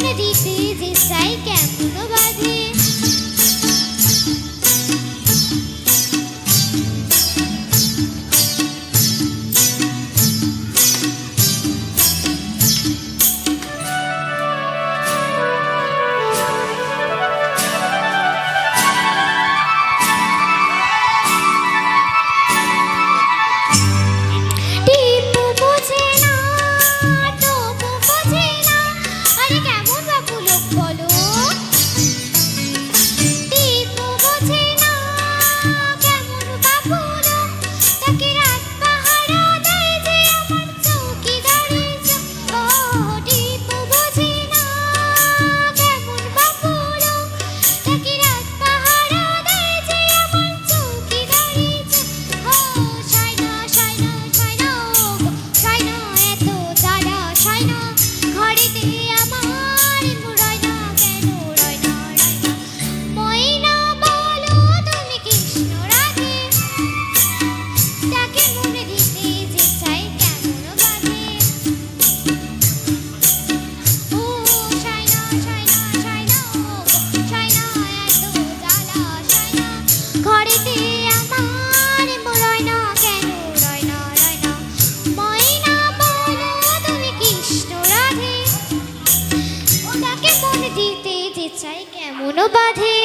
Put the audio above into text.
ঋষি যে সাই কেমন বাঁধে চাই কেমনও বাঁধে।